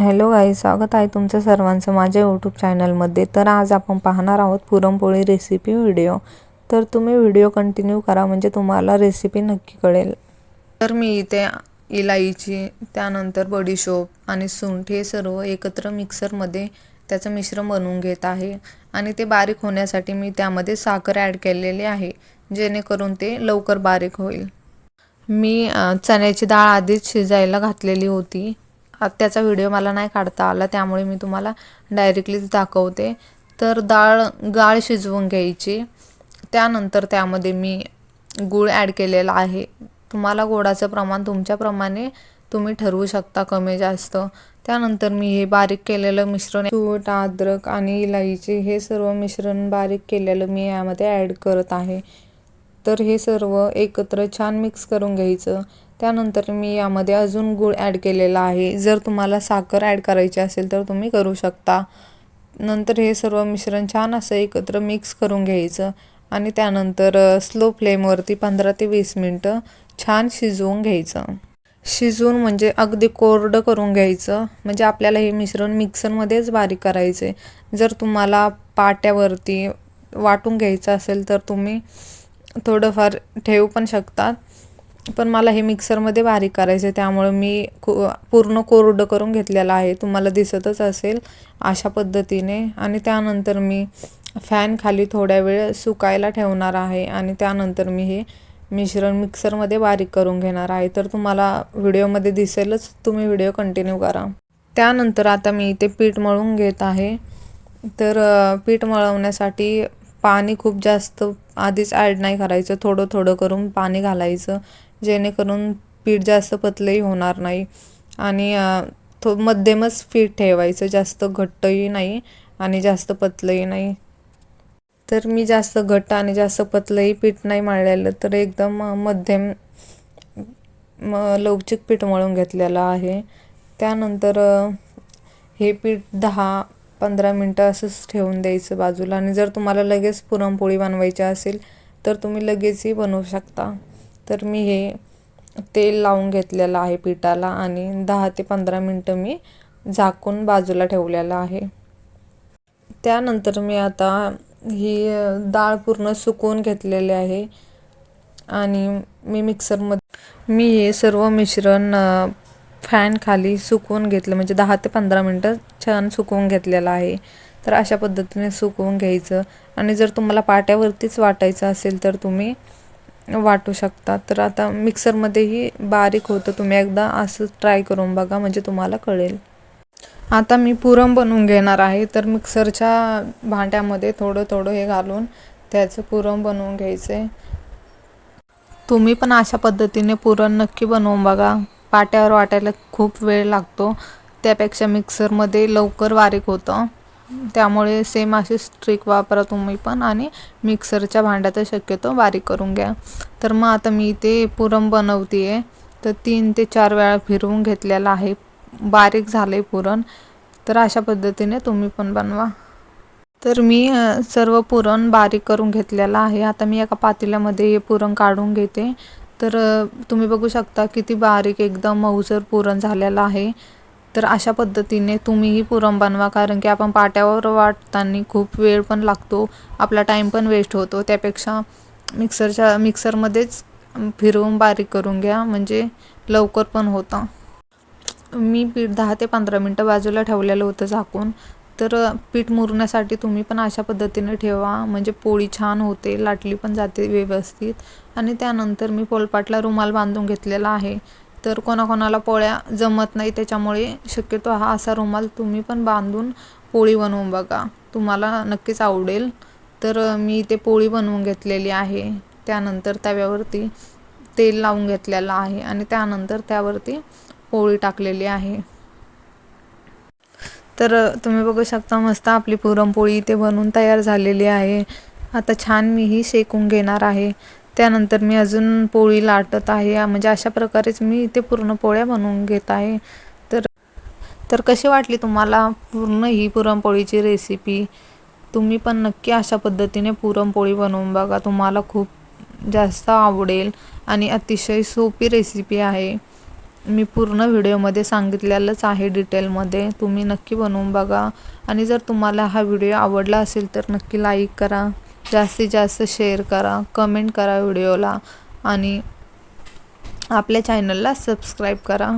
Hello गाई स्वागत आहे तुमचं सर्वांचं माझ्या यूट्यूब चॅनलमध्ये तर आज आपण पाहणार आहोत पुरणपोळी रेसिपी व्हिडिओ तर तुम्ही व्हिडिओ कंटिन्यू करा म्हणजे तुम्हाला रेसिपी नक्की कळेल. तर मी इथे इलायची त्यानंतर बडीशोप आणि सुंठ हे सर्व एकत्र मिक्सरमध्ये त्याचं मिश्रण बनवून घेत आहे. आणि ते बारीक होण्यासाठी मी त्यामध्ये साखर ॲड केलेली आहे जेणेकरून ते लवकर बारीक होईल. मी चण्याची डाळ आधीच शिजायला घातलेली होती. त्याचा व्हिडिओ मला नाही काढता आला त्यामुळे मी तुम्हाला डायरेक्टलीच दाखवते. तर डाळ गाळ शिजवून घ्यायची. त्यानंतर त्यामध्ये मी गूळ ॲड केलेला आहे. तुम्हाला गोडाचं प्रमाण तुमच्याप्रमाणे तुम्ही ठरवू शकता कमी जास्त. त्यानंतर मी हे बारीक केलेलं मिश्रण तूट अद्रक आणि इलायची हे सर्व मिश्रण बारीक केलेलं मी यामध्ये ॲड करत आहे. तर हे सर्व एकत्र छान मिक्स करून घ्यायचं. त्यानंतर मी यामध्ये अजून गूळ ॲड केलेला आहे. जर तुम्हाला साखर ॲड करायची असेल तर तुम्ही करू शकता. नंतर हे सर्व मिश्रण छान असं एकत्र मिक्स करून घ्यायचं आणि त्यानंतर स्लो फ्लेमवरती पंधरा ते वीस मिनटं छान शिजवून घ्यायचं. शिजवून म्हणजे अगदी कोरडं करून घ्यायचं. म्हणजे आपल्याला हे मिश्रण मिक्सरमध्येच बारीक करायचं. आहे जर तुम्हाला पाट्यावरती वाटून घ्यायचं असेल तर तुम्ही थोडंफार ठेवू पण शकतात पण मला हे मिक्सरमध्ये बारीक करायचं आहे त्यामुळे मी कु पूर्ण कोरडं करून घेतलेलं आहे. तुम्हाला दिसतच असेल अशा पद्धतीने. आणि त्यानंतर मी फॅन खाली थोड्या वेळ सुकायला ठेवणार आहे आणि त्यानंतर मी हे मिश्रण मिक्सरमध्ये बारीक करून घेणार आहे. तर तुम्हाला व्हिडिओमध्ये दिसेलच तुम्ही व्हिडिओ कंटिन्यू करा. त्यानंतर आता मी इथे पीठ मळून घेत आहे. तर पीठ मळवण्यासाठी पाणी खूप जास्त आधीच ॲड नाही करायचं. थोडं थोडं करून पाणी घालायचं. जेणेकरून पीठ जास्त पतलंही होणार नाही. आणि थो मध्यमच पीठ ठेवायचं. जास्त घट्टही नाही आणि जास्त पतलंही नाही. तर मी जास्त घट्ट आणि जास्त पतलंही पीठ नाही मळलेलं. तर एकदम मध्यम म लवचिक पीठ मळून घेतलेलं आहे. त्यानंतर हे पीठ दहा पंधरा मिनटं असंच ठेवून द्यायचं बाजूला. आणि जर तुम्हाला लगेच पुरणपोळी बनवायची असेल तर तुम्ही लगेचही बनवू शकता. तर मी हे तेल लावून घेतलेलं आहे पिठाला आणि दहा ते पंधरा मिनटं मी झाकून बाजूला ठेवलेलं आहे. त्यानंतर मी आता ही डाळ पूर्ण सुकवून घेतलेली आहे आणि मी मिक्सरमध्ये मी हे सर्व मिश्रण फॅनखाली फॅन खाली सुकवून घेतलं म्हणजे दहा ते पंधरा मिनटं छान सुकवून घेतलेलं आहे. तर अशा पद्धतीने सुकवून घ्यायचं. आणि जर तुम्हाला पाट्यावरतीच वाटायचं असेल तर तुम्ही वाटू शकता तर आता मिक्सरमध्येही बारीक होतं. तुम्ही एकदा असं ट्राय करून बघा म्हणजे तुम्हाला कळेल. आता मी पुरण बनवून घेणार आहे. तर मिक्सरच्या भांड्यामध्ये थोडं थोडं हे घालून त्याचं पुरण बनवून घ्यायचं. आहे तुम्ही पण अशा पद्धतीने पुरण नक्की बनवून बघा. पाट्यावर वाटायला खूप वेळ लागतो. त्यापेक्षा मिक्सरमध्ये लवकर बारीक होतं. त्यामुळे सेम अशीच ट्रिक वापरा तुम्ही पण आणि मिक्सरच्या भांड्यात शक्यतो बारीक करून घ्या. तर मग आता मी ते पुरण बनवते आहे तर तीन ते चार वेळा फिरवून घेतलेलं आहे. बारीक झालं आहे पुरण. तर अशा पद्धतीने तुम्ही पण बनवा. तर मी सर्व पुरण बारीक करून घेतलेलं आहे. आता मी एका पातेल्यामध्ये हे पुरण काढून घेते. तर तुम्ही बघू शकता किती बारीक एकदम मऊसर पुरण झालेलं आहे. तर अशा पद्धतीने तुम्हीही पुरण बनवा कारण की आपण पाट्यावर वाटताना खूप वेळ पण लागतो आपला टाईम पण वेस्ट होतो. त्यापेक्षा मिक्सरच्या मिक्सरमध्येच फिरवून बारीक करून घ्या म्हणजे लवकर पण होतं. मी पीठ दहा ते पंधरा मिनटं बाजूला ठेवलेलं होतं झाकून. तर पीठ मुरण्यासाठी तुम्ही पण अशा पद्धतीने ठेवा म्हणजे पोळी छान होते लाटली पण जाते व्यवस्थित. आणि त्यानंतर मी पोलपाटला रुमाल बांधून घेतलेला आहे. तर कोणाकोणाला पोळ्या जमत नाही त्याच्यामुळे शक्यतो हा असा रुमाल तुम्ही पण बांधून पोळी बनवून बघा. तुम्हाला नक्कीच आवडेल. तर मी ते पोळी बनवून घेतलेली आहे. त्यानंतर तव्यावरती तेल लावून घेतलेलं आहे आणि त्यानंतर त्यावरती पोळी टाकलेली आहे. तर तुम्ही बघू शकता मस्त आपली पुरणपोळी इथे बनवून तयार झालेली आहे. आता छान मी ही शेकून घेणार आहे. त्यानंतर मी अजून पोळी लाटत आहे. म्हणजे अशा प्रकारेच मी इथे पूर्ण पोळ्या बनवून घेत आहे. तर तर कशी वाटली तुम्हाला पूर्ण ही पुरणपोळीची रेसिपी तुम्ही पण नक्की अशा पद्धतीने पुरणपोळी बनवून बघा. तुम्हाला खूप जास्त आवडेल आणि अतिशय सोपी रेसिपी आहे. मी पूर्ण व्हिडिओमध्ये सांगितलेलंच आहे डिटेलमध्ये तुम्ही नक्की बनवून बघा. आणि जर तुम्हाला हा व्हिडिओ आवडला असेल तर नक्की लाईक करा. जास्तीत जास्त शेअर करा कमेंट करा व्हिडिओला आणि आपल्या चॅनलला सबस्क्राईब करा.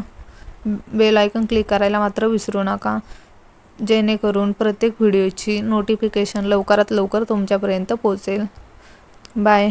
बेल आयकन क्लिक करायला मात्र विसरू नका. जेणेकरून प्रत्येक व्हिडिओची नोटिफिकेशन लवकरात लवकर तुमच्यापर्यंत पोचेल बाय